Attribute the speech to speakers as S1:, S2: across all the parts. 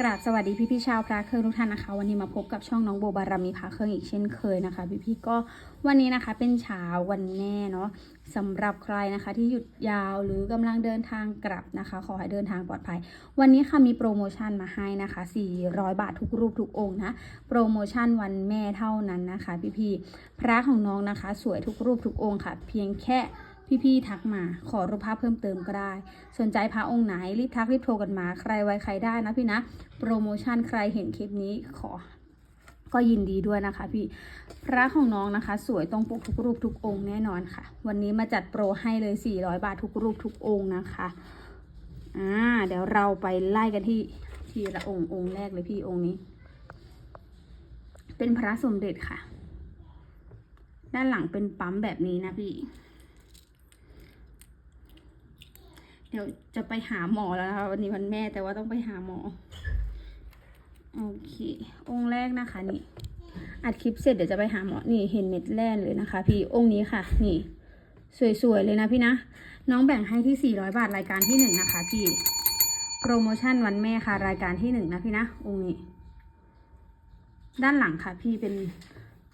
S1: กราบสวัสดีพี่พี่ชาวพระเครื่องทุกท่านนะคะ วันนี้มาพบกับช่องน้องโบบารมีพระเครื่องอีกเช่นเคยนะคะ พี่พี่ก็วันนี้นะคะเป็นเช้าวันแม่เนาะสำหรับใครนะคะที่หยุดยาวหรือกำลังเดินทางกลับนะคะ ขอให้เดินทางปลอดภัย วันนี้ค่ะมีโปรโมชั่นมาให้นะคะ 400 บาททุกรูปทุกองค์นะโปรโมชั่นวันแม่เท่านั้นนะคะ พี่พี่พระของน้องนะคะ สวยทุกรูปทุกองค์ค่ะ เพียงแค่ พี่ๆทักมาขอรูปภาพเพิ่มเติมก็ได้ สนใจพระองค์ไหนรีบทักรีบโทรกันมา ใครไวใครได้นะพี่นะ โปรโมชั่นใครเห็นคลิปนี้ขอก็ยินดีด้วยนะคะพี่ พระของน้องนะคะ สวยตรงปกทุกรูปทุกองค์แน่นอนค่ะ วันนี้มาจัดโปรให้เลย 400 บาททุกรูปทุกองค์นะคะอ่าเดี๋ยวเราไปไล่กันที่ทีละองค์องค์แรกเลยพี่องค์นี้ เป็นพระสมเด็จค่ะ ด้านหลังเป็นปั๊มแบบนี้นะพี่ เดี๋ยวจะไปหาหมอแล้วนะคะวันนี้วันแม่แต่ว่าต้องไปหาหมอ โอเค องค์แรกนะคะนี่ อัดคลิปเสร็จเดี๋ยวจะไปหาหมอ นี่เห็นเม็ดแร่เลยนะคะ พี่องค์นี้ค่ะ นี่ สวยๆเลยนะพี่นะ น้องแบ่งให้ที่ 400 บาทรายการที่หนึ่งนะคะพี่โปรโมชั่นวันแม่ค่ะรายการที่หนึ่งนะพี่นะองค์นี้ ด้านหลังค่ะ พี่เป็น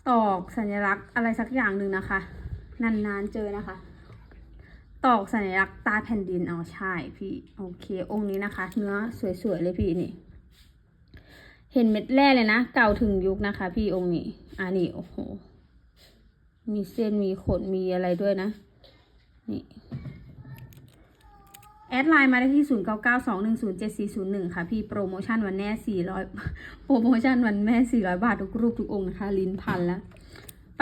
S1: ตอกสัญลักษณ์อะไรสักอย่างหนึ่งนะคะ นานๆเจอนะคะ ตอกสัญลักษณ์ตาแผ่นดินเอาใช่พี่โอเค องค์นี้นะคะ เนื้อสวยๆเลยพี่นี่เห็นเม็ดแร่เลยนะ เก่าถึงยุคนะคะ พี่องค์นี้อ่านี่โอ้โหมีเส้นมีขนมีอะไรด้วยนะ นี่แอดไลน์มาได้ที่ 0 9 9 2 1 0 7 4 0 1 ค่ะ พี่โปรโมชั่นวันแม่400 โปรโมชั่นวันแม่ 400 บาททุกรูปทุกองค์นะคะ ลิ้นพันแล้ว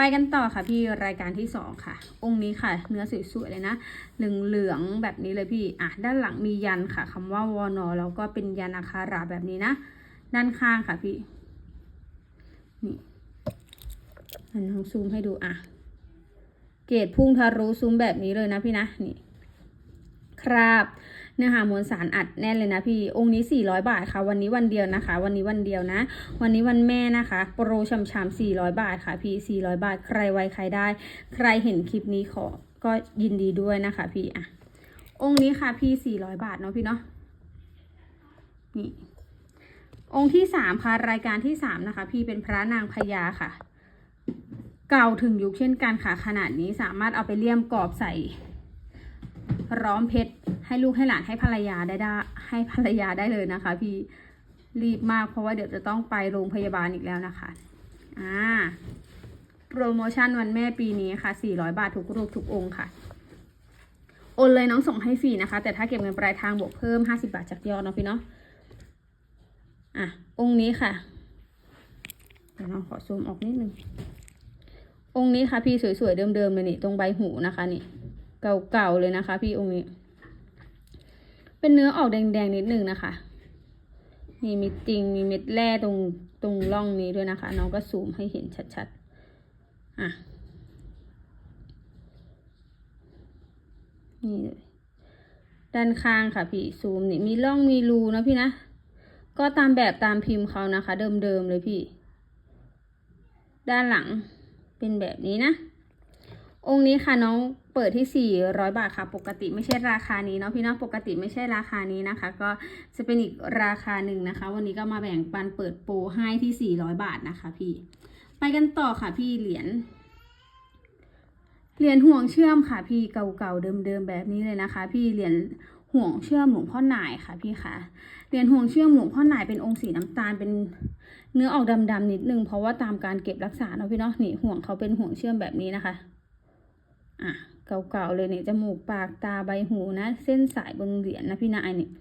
S1: ไปกันต่อค่ะพี่รายการที่สองค่ะ องค์นี้ค่ะ เนื้อสวยๆเลยนะเหลืองเหลืองๆแบบนี้เลยพี่อะด้านหลังมียันค่ะคำว่าวอนอแล้วก็เป็นยันอาคาราแบบนี้นะ ด้านข้างค่ะพี่นี่อันลองซูมให้ดูอะ เกรดพุ่งทะลุซูมแบบนี้เลยนะพี่นะนี่ ครับ เนื้อหามวลสารอัดแน่นเลยนะพี่ องค์นี้ 400 บาทค่ะ วันนี้วันเดียวนะคะ วันนี้วันเดียวนะ วันนี้วันแม่นะคะ โปรชำชำ400 บาทค่ะ พี่ 400 บาท ใครไวใครได้ ใครเห็นคลิปนี้ขอ ก็ยินดีด้วยนะคะพี่อะองค์นี้ค่ะพี่ 400 บาทเนาะพี่เนาะ นี่ องค์ที่สามค่ะ รายการที่สามนะคะ พี่เป็นพระนางพญาค่ะเก่าถึงยุคเช่นกันค่ะ ขนาดนี้สามารถเอาไปเลี่ยมกรอบใส่ ร้อมเพชร ให้ลูกให้หลานให้ภรรยาได้ได้ให้ภรรยาได้เลยนะคะ พี่รีบมากเพราะว่าเดี๋ยวจะต้องไปโรงพยาบาลอีกแล้วนะคะอ่าโปรโมชั่นวันแม่ปีนี้ค่ะ 400 บาททุกรูปทุกองค์ค่ะ โอนเลยน้องส่งให้ฟรีนะคะ แต่ถ้าเก็บเงินปลายทางบวกเพิ่ม 50 บาทจากยอดเนาะพี่เนาะ อะ องค์นี้ค่ะ เดี๋ยวน้องขอซูมออกนิดนึง องค์นี้ค่ะพี่สวยๆเดิมๆเลยนี่ตรงใบหูนะคะนี่ เก่าๆเลยนะคะ พี่องค์นี้ เป็นเนื้อออกแดงๆนิดนึงนะคะนี่มีติง มีเม็ดแร่ตรงตรงร่องนี้ด้วยนะคะ น้องก็ซูมให้เห็นชัดๆ อะ นี่เลยด้านข้างค่ะพี่ซูมนี่มีร่องมีรูนะพี่นะ ก็ตามแบบตามพิมพ์เขานะคะ เดิมๆเลยพี่ ด้านหลังเป็นแบบนี้นะ องค์นี้ค่ะน้องเปิดที่ 400 บาทค่ะ ปกติไม่ใช่ราคานี้เนาะพี่เนาะปกติไม่ใช่ราคานี้นะคะ ก็จะเป็นอีกราคาหนึ่งนะคะ วันนี้ก็มาแบ่งปันเปิดโปรให้ที่ 400 บาทนะคะ พี่ ไปกันต่อค่ะพี่เหรียญเหรียญห่วงเชื่อมค่ะ พี่เก่าๆเดิมๆแบบนี้เลยนะคะ พี่เหรียญห่วงเชื่อมหลวงพ่อหน่ายค่ะพี่ค่ะเหรียญห่วงเชื่อมหลวงพ่อหน่ายเป็นองค์สีน้ำตาลเป็นเนื้อออกดำๆนิดนึงเพราะว่าตามการเก็บรักษาเนาะพี่เนาะนี่ห่วงเขาเป็นห่วงเชื่อมแบบนี้นะคะ อะเก่าๆเลยเนี่ยจมูกปากตาใบหูนะ เส้นสายบนเหรียญนะพี่นายเนี่ย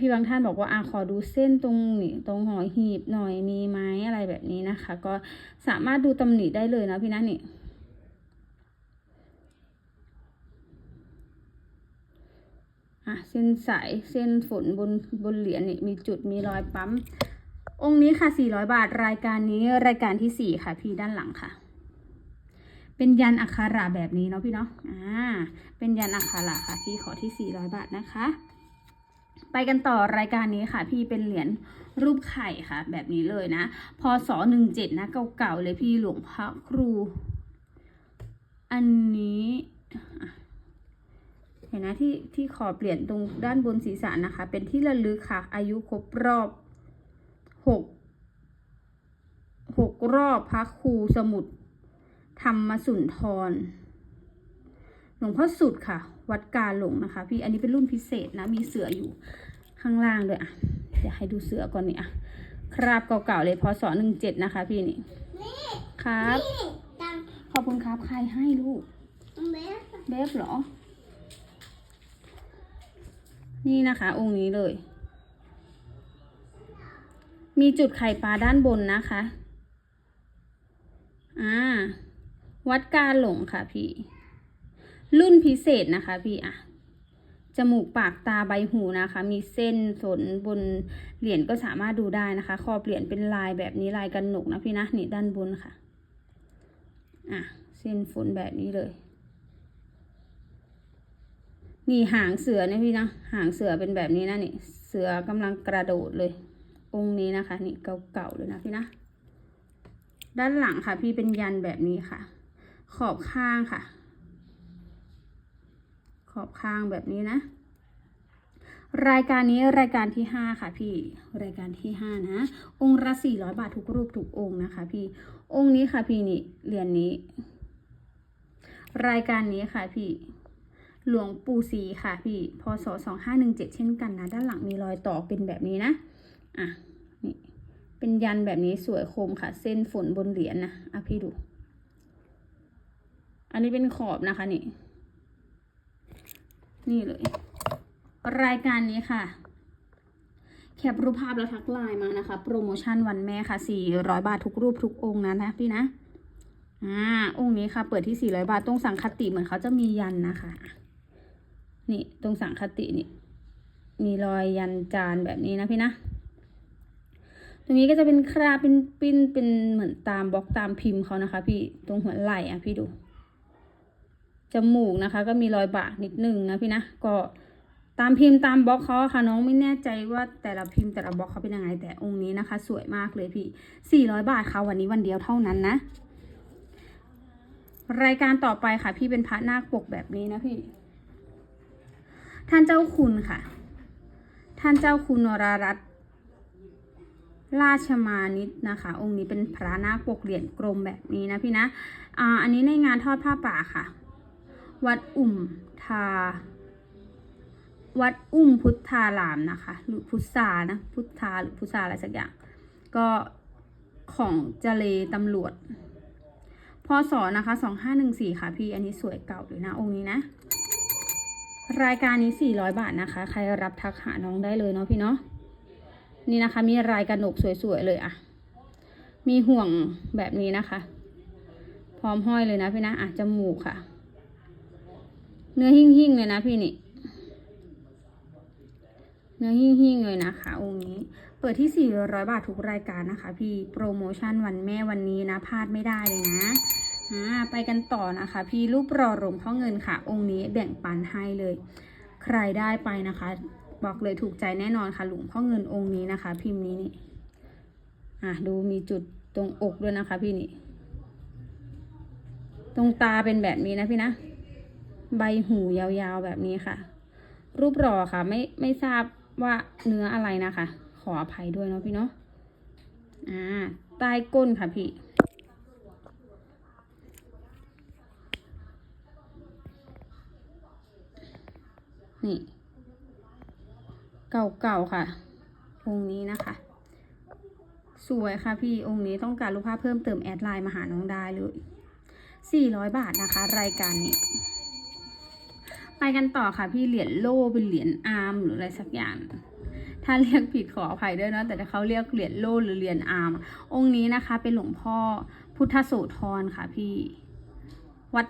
S1: พี่ๆบางท่านบอกว่าอะขอดูเส้นตรงนี่ตรงหอยหีบหน่อยมีไหมอะไรแบบนี้นะคะ ก็สามารถดูตำหนิได้เลยนะพี่นะนี่อะเส้นสายเส้นฝนบนบนเหรียญนี่มีจุดมีรอยปั๊ม องค์นี้ค่ะ 400 บาทรายการนี้รายการที่ 4 ค่ะ พี่ด้านหลังค่ะ เป็นยันอักขระแบบนี้เนาะพี่เนาะอ่าเป็นยันอักขระค่ะพี่ขอที่ 400 บาทนะคะ ไปกันต่อรายการนี้ค่ะ พี่เป็นเหรียญรูปไข่ค่ะ แบบนี้เลยนะพศ17นะเก่าๆเลยพี่หลวงพระครู อันนี้เห็นนะที่ที่ขอบเหรียญตรงด้านบนศีรษะนะคะ เป็นที่ระลึกค่ะ อายุครบรอบหกหกรอบพระครูสมุด ธรรมสุนทร หลวงพ่อสุดค่ะ วัดกาหลงนะคะ พี่อันนี้เป็นรุ่นพิเศษนะ มีเสืออยู่ข้างล่างด้วยอะเดี๋ยวให้ดูเสือก่อนนี่อะคราบเก่าๆเลยพศหนึ่งเจ็ดนะคะ พี่นี่ครับ
S2: นี่ตัง
S1: ขอบคุณครับใครให้ลูก
S2: เบส
S1: เบฟเหรอ นี่นะคะ องค์นี้เลย มีจุดไข่ปลาด้านบนนะคะ อ่า วัดกาหลงค่ะพี่ รุ่นพิเศษนะคะพี่อะจมูกปากตาใบหูนะคะ มีเส้นสนบนเหรียญก็สามารถดูได้นะคะ ขอบเหรียญเป็นลายแบบนี้ลายกันหนกนะพี่นะนี่ด้านบนค่ะอะเส้นฝนแบบนี้เลย นี่หางเสือเนี่ยพี่นะหางเสือเป็นแบบนี้นะนี่ เสือกำลังกระโดดเลย องค์นี้นะคะ นี่เก่าๆเลยนะพี่นะ ด้านหลังค่ะ พี่เป็นยันแบบนี้ค่ะ ขอบข้างค่ะ ขอบข้างแบบนี้นะ รายการนี้รายการที่ห้าค่ะพี่รายการที่ห้านะ องค์ละสี่ร้อยบาททุกรูปทุกองค์นะคะ พี่องค์นี้ค่ะพี่นี่เหรียญนนี้ รายการนี้ค่ะพี่หลวงปู่ศรีค่ะพี่พศสองห้าหนึ่งเจ็ดเช่นกันนะ ด้านหลังมีรอยต่อเป็นแบบนี้นะ อะ นี่ เป็นยันแบบนี้สวยคมค่ะ เส้นฝนบนเหรียญนะอะพี่ดู อันนี้เป็นขอบนะคะนี่ นี่เลย รายการนี้ค่ะ แคปรูปภาพแล้วทักไลน์มานะคะ โปรโมชั่นวันแม่ค่ะ 400 บาททุกรูปทุกองค์นะนะพี่นะ อ่า องค์นี้ค่ะ เปิดที่ 400 บาท ตรงสังคติเหมือนเขาจะมียันนะคะ นี่ตรงสังคตินี่ มีรอยยันจานแบบนี้นะพี่นะตรงนี้ก็จะเป็นคราบเป็นปิ้นเป็นเหมือนตามบล็อกตามพิมพ์เขานะคะ พี่ตรงหัวไหล่อะพี่ดู จมูกนะคะ ก็มีรอยบากนิดนึงนะพี่นะก็ตามพิมพ์ตามบล็อกเขาค่ะน้องไม่แน่ใจว่าแต่ละพิมพ์แต่ละบล็อกเขาเป็นยังไงแต่องค์นี้นะคะ สวยมากเลยพี่ 400 บาทค่ะวันนี้วันเดียวเท่านั้นนะ รายการต่อไปค่ะ พี่เป็นพระนาคปกแบบนี้นะพี่ ท่านเจ้าคุณค่ะ ท่านเจ้าคุณนรารัตราชมานิตนะคะ องค์นี้เป็นพระนาคปกเหรียญกลมแบบนี้นะพี่นะอ่าอันนี้ในงานทอดผ้าป่าค่ะ วัดอุ่มทา วัดอุ้มพุทธารามนะคะ หรือพุทธานะพุทธาหรือพุทธาอะไรสักอย่าง ก็ของเจเลตำรวจพศนะคะ2514ค่ะพี่ อันนี้สวยเก่าเลยนะองค์นี้นะ รายการนี้400บาทนะคะ ใครรับทักหาน้องได้เลยเนาะพี่เนาะนี่นะคะ มีรายกระหนกสวยๆเลยอะมีห่วงแบบนี้นะคะ พร้อมห้อยเลยนะพี่นะอะจมูกค่ะ เนื้อหิ่งๆเลยนะพี่นี่ เนื้อหิ่งๆเลยนะคะองค์นี้ เปิดที่ 400 บาททุกรายการนะคะ พี่โปรโมชั่นวันแม่วันนี้นะพลาดไม่ได้เลยนะไปกันต่อนะคะ พี่รูปรอหลวงพ่อเงินค่ะ องค์นี้แบ่งปันให้เลย ใครได้ไปนะคะ บอกเลยถูกใจแน่นอนค่ะหลวงพ่อเงินองค์นี้นะคะ พิมพ์นี้นี่อะดูมีจุดตรงอกด้วยนะคะ พี่นี่ ตรงตาเป็นแบบนี้นะพี่นะ ใบหูยาวๆแบบนี้ค่ะ รูปรอค่ะ ไม่ไม่ทราบว่าเนื้ออะไรนะคะ ขออภัยด้วยเนาะพี่เนาะอ่าใต้ก้นค่ะพี่นี่ เก่าๆค่ะ องค์นี้นะคะ สวยค่ะพี่องค์นี้ต้องการรูปภาพเพิ่มเติมแอดไลน์มาหาน้องได้เลย400 บาทนะคะ รายการนี้ ไปกันต่อค่ะพี่เหรียญโล่เป็นเหรียญอาร์มหรืออะไรสักอย่าง ถ้าเรียกผิดขออภัยด้วยนะแต่ถ้าเขาเรียกเหรียญโล่หรือเหรียญอาร์มองค์นี้นะคะเป็นหลวงพ่อพุทธโสธรค่ะพี่ วัด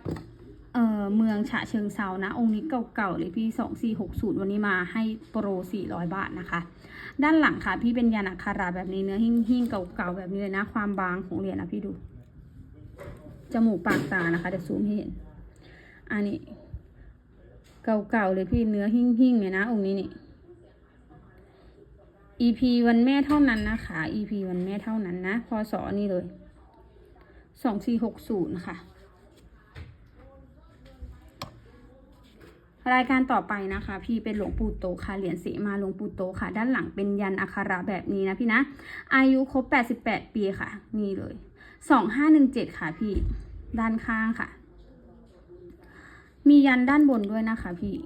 S1: เอ่อเมืองฉะเชิงเซานะ องค์นี้เก่าๆเลยพี่สองสี่หกศูนย์วันนี้มาให้โปรสี่ร้อยบาทนะคะ ด้านหลังค่ะพี่เป็นยานาคาราแบบนี้เนื้อหิ้งๆเก่าๆแบบนี้เลยนะ ความบางของเหรียญนะพี่ดูจมูกปากตานะคะเดี๋ยวซูมให้เห็นอันนี้ เก่าๆเลยพี่เนื้อหิ้งๆเนี่ยนะองค์นี้นี่ EP วันแม่เท่านั้นนะคะ EP วันแม่เท่านั้นนะพศนี่เลยสองสี่หกศูนย์ค่ะ รายการต่อไปนะคะ พี่เป็นหลวงปู่โตค่ะเหรียญเสมาหลวงปู่โตค่ะ ด้านหลังเป็นยันอักขระแบบนี้นะพี่นะ อายุครบ88ปีค่ะ นี่เลย2517ค่ะพี่ ด้านข้างค่ะ มียันด้านบนด้วยนะคะพี่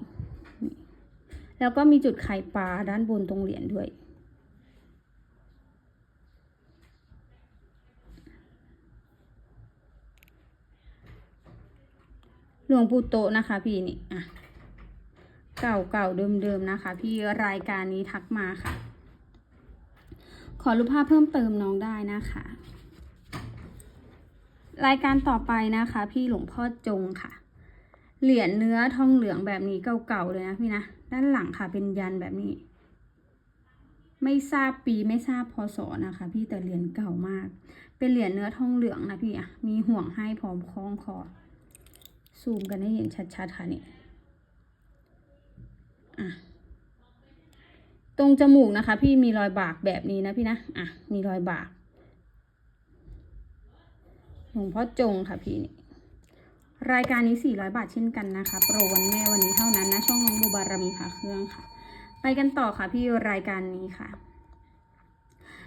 S1: แล้วก็มีจุดไข่ปลาด้านบนตรงเหรียญด้วย หลวงปู่โตนะคะพี่นี่อะเก่าเก่าเดิมเดิมๆนะคะ พี่รายการนี้ทักมาค่ะ ขอรูปภาพเพิ่มเติมน้องได้นะคะ รายการต่อไปนะคะ พี่หลวงพ่อจงค่ะ เหรียญเนื้อทองเหลืองแบบนี้เก่าๆเลยนะพี่นะ ด้านหลังค่ะเป็นยันแบบนี้ ไม่ทราบปีไม่ทราบพศนะคะ พี่แต่เหรียญเก่ามาก เป็นเหรียญเนื้อทองเหลืองนะพี่อะมีห่วงให้พร้อมคล้องคอซูมกันให้เห็นชัดๆค่ะนี่อะตรงจมูกนะคะ พี่มีรอยบากแบบนี้นะพี่นะอะมีรอยบากหลวงพ่อจงค่ะพี่นี่ รายการนี้ 400 บาทเช่นกันนะคะ โปรวันแม่วันนี้เท่านั้นนะ ช่องน้องบูบารมีพาเครื่องค่ะ ไปกันต่อค่ะพี่รายการนี้ค่ะ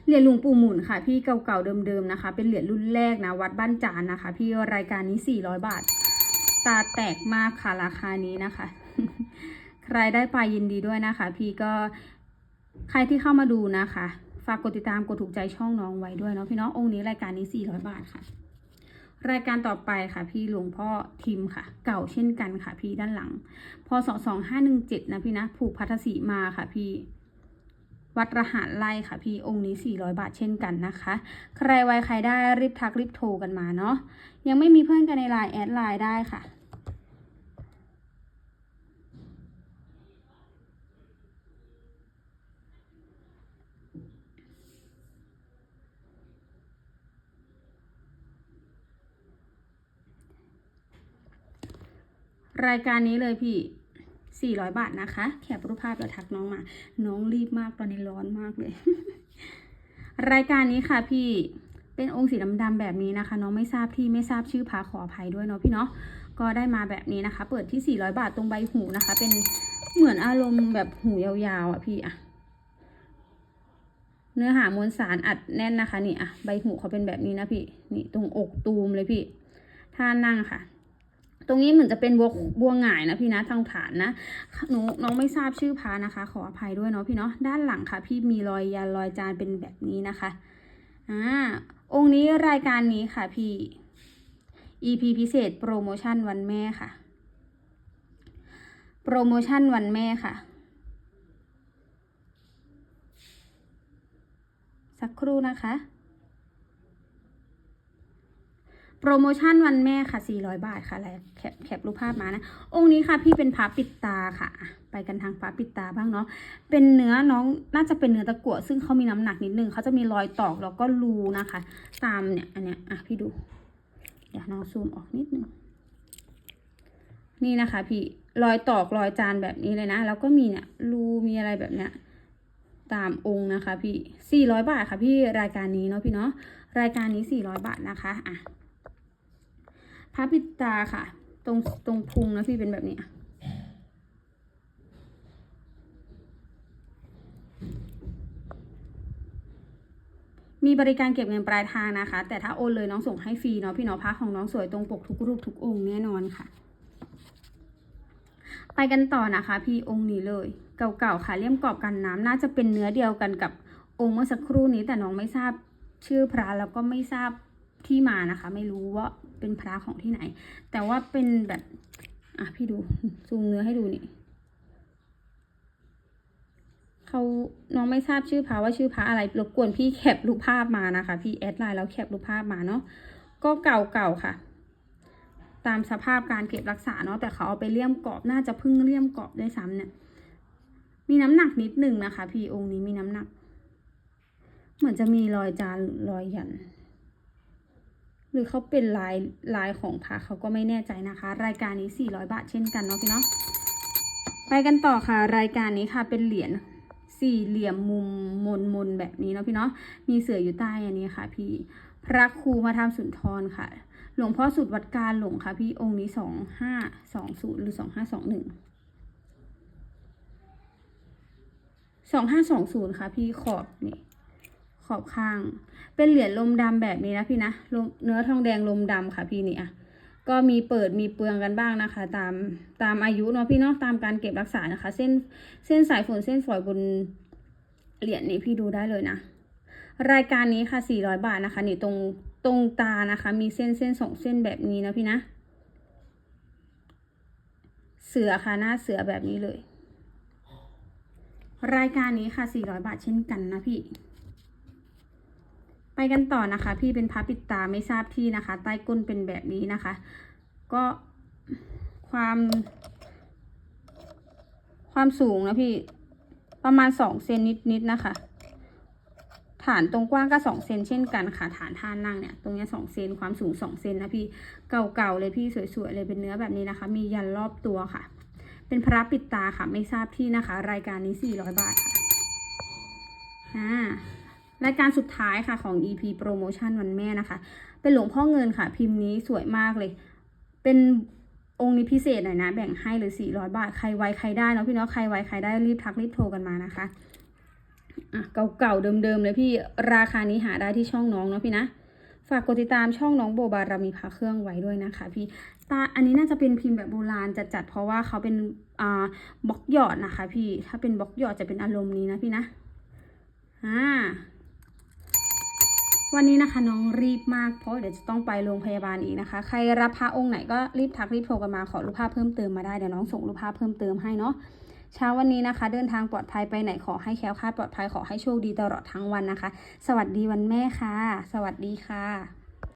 S1: เหรียญหลวงปู่หมุนค่ะ พี่เก่าๆเดิมๆนะคะ เป็นเหรียญรุ่นแรกนะ วัดบ้านจานนะคะ พี่รายการนี้ 400 บาท ตาแตกมากค่ะราคานี้นะคะ ใครได้ไปยินดีด้วยนะคะ พี่ก็ใครที่เข้ามาดูนะคะ ฝากกดติดตามกดถูกใจช่องน้องไว้ด้วยเนาะพี่น้ององค์นี้รายการนี้ 400 บาทค่ะ รายการต่อไปค่ะพี่หลวงพ่อทิมค่ะ เก่าเช่นกันค่ะพี่ด้านหลังพศ2517นะพี่นะผูกพัทธสีมาค่ะพี่ วัดรหัสไล่ค่ะพี่องค์นี้ 400 บาทเช่นกันนะคะ ใครไวใครได้รีบทักรีบโทรกันมาเนาะยังไม่มีเพื่อนกันในไลน์แอดไลน์ได้ค่ะ รายการนี้เลยพี่ 400 บาทนะคะ แคปรูปภาพแล้วทักน้องมา น้องรีบมากตอนนี้ร้อนมากเลย รายการนี้ค่ะพี่เป็นองค์สีดำๆแบบนี้นะคะ น้องไม่ทราบที่ไม่ทราบชื่อพาขออภัยด้วยเนาะพี่เนาะก็ได้มาแบบนี้นะคะ เปิดที่ 400 บาทตรงใบหูนะคะ เป็นเหมือนอารมณ์แบบหูยาวๆอะพี่อะเนื้อหามวลสารอัดแน่นนะคะนี่อะใบหูเขาเป็นแบบนี้นะพี่ นี่ตรงอกตูมเลยพี่ท่านั่งค่ะ ตรงนี้เหมือนจะเป็นบัวบัวหงายนะพี่นะทางฐานนะหนูน้องไม่ทราบชื่อพานะคะ ขออภัยด้วยเนาะพี่เนาะด้านหลังค่ะ พี่มีรอยยันรอยจานเป็นแบบนี้นะคะอ่าองค์นี้รายการนี้ค่ะพี่ EP พิเศษโปรโมชั่นวันแม่ค่ะ โปรโมชั่นวันแม่ค่ะ สักครู่นะคะ โปรโมชั่นวันแม่ค่ะ 400 บาทค่ะแล้วแคปแคปรูปภาพมานะ องค์นี้ค่ะพี่เป็นพระปิดตาค่ะอะ ไปกันทางพระปิดตาบ้างเนาะ เป็นเนื้อน้องน่าจะเป็นเนื้อตะกั่วซึ่งเขามีน้ำหนักนิดนึงเขาจะมีรอยตอกแล้วก็รูนะคะ ตามเนี่ยอันเนี้ยอะพี่ดู เดี๋ยวน้องซูมออกนิดนึง นี่นะคะ พี่รอยตอกรอยจานแบบนี้เลยนะ แล้วก็มีเนี่ยรูมีอะไรแบบเนี้ยตามองค์นะคะพี่ 400 บาทค่ะพี่รายการนี้เนาะพี่เนาะ รายการนี้ 400 บาทนะคะ อะ พระปิดตาค่ะ ตรงตรงพุงนะพี่เป็นแบบนี้มีบริการเก็บเงินปลายทางนะคะ แต่ถ้าโอนเลยน้องส่งให้ฟรีเนาะพี่เนาะพระของน้องสวยตรงปกทุกรูปทุกองค์แน่นอนค่ะ ไปกันต่อนะคะ พี่องค์นี้เลย เก่าๆค่ะเลี่ยมกรอบกันน้ำน่าจะเป็นเนื้อเดียวกันกับองค์เมื่อสักครู่นี้แต่น้องไม่ทราบชื่อพระแล้วก็ไม่ทราบ ที่มานะคะ ไม่รู้ว่าเป็นพระของที่ไหน แต่ว่าเป็นแบบอะพี่ดูซูมเนื้อให้ดูนี่เขาน้องไม่ทราบชื่อพระว่าชื่อพระอะไรรบกวนพี่แคปรูปภาพมานะคะ พี่แอดไลน์แล้วแคปรูปภาพมาเนาะก็เก่าๆค่ะ ตามสภาพการเก็บรักษาเนาะแต่เขาเอาไปเลี่ยมกรอบน่าจะเพิ่งเลี่ยมกรอบด้วยซ้ำเนี่ย มีน้ำหนักนิดหนึ่งนะคะ พี่องค์นี้มีน้ำหนัก เหมือนจะมีรอยจานรอยหยัน หรือเขาเป็นลายลายของพระเขาก็ไม่แน่ใจนะคะ รายการนี้ 400 บาทเช่นกันเนาะพี่เนาะไปกันต่อค่ะ รายการนี้ค่ะเป็นเหรียญสี่เหลี่ยมมุมมนมนแบบนี้เนาะพี่เนาะมีเสืออยู่ใต้อันนี้ค่ะ พี่พระครูมาทำสุนทรค่ะ หลวงพ่อสุดวัดการหลงค่ะ พี่องค์นี้สองห้าสองศูนย์หรือสองห้าสองหนึ่งสองห้าสองศูนย์ค่ะ พี่ขอบนี่ อบข้าง เป็นเหรียญลมดำแบบนี้นะพี่นะเนื้อทองแดงลมดำค่ะพี่นี่อะก็มีเปิดมีเปลืองกันบ้างนะคะ ตามตามอายุเนาะพี่เนาะตามการเก็บรักษานะคะ เส้นเส้นสายฝนเส้นฝอยบนเหรียญนี้พี่ดูได้เลยนะ รายการนี้ค่ะ 400 บาทนะคะ นี่ตรงตรงตานะคะ มีเส้นเส้นสองเส้นแบบนี้นะพี่นะ เสือค่ะหน้าเสือแบบนี้เลย รายการนี้ค่ะ 400 บาทเช่นกันนะพี่ กันต่อนะคะ พี่เป็นพับปิดตาไม่ทราบที่นะคะ ใต้ก้นเป็นแบบนี้นะคะ ก็ความ ความสูงนะพี่ประมาณสองเซนนิดๆนะคะ ฐานตรงกว้างก็สองเซนเช่นกันค่ะ ฐานท่านั่งเนี่ย ตรงเนี้สองเซนความสูงสองเซนนะพี่เก่าๆเลยพี่สวยๆเลยเป็นเนื้อแบบนี้นะคะ มียันรอบตัวค่ะ เป็นพระปิดตาค่ะไม่ทราบที่นะคะ รายการนี้สี่ร้อยบาทค่ะอ่า รายการสุดท้ายค่ะของ EP โปรโมชั่นวันแม่นะคะ เป็นหลวงพ่อเงินค่ะ พิมพ์นี้สวยมากเลย เป็นองค์นี้พิเศษหน่อยนะ แบ่งให้เลย400 บาท ใครไวใครได้เนาะพี่เนาะใครไวใครได้รีบทักรีบโทรกันมานะคะอะเก่าๆเดิมๆเลยพี่ราคานี้หาได้ที่ช่องน้องเนาะพี่นะฝากกดติดตามช่องน้องโบบารามีพาเครื่องไว้ด้วยนะคะพี่ตาอันนี้น่าจะเป็นพิมพ์แบบโบราณจัดๆเพราะว่าเขาเป็นอ่าบล็อกหยอดนะคะ พี่ถ้าเป็นบล็อกหยอดจะเป็นอารมณ์นี้นะพี่นะอ่า วันนี้นะคะน้องรีบมากเพราะเดี๋ยวจะต้องไปโรงพยาบาลอีกนะคะ ใครรับพระองค์ไหนก็รีบทักรีบโทรกันมาขอรูปภาพเพิ่มเติมมาได้เดี๋ยวน้องส่งรูปภาพเพิ่มเติมให้เนาะเช้าวันนี้นะคะ เดินทางปลอดภัยไปไหนขอให้แคล้วคลาดปลอดภัยขอให้โชคดีตลอดทั้งวันนะคะ สวัสดีวันแม่ค่ะ สวัสดีค่ะ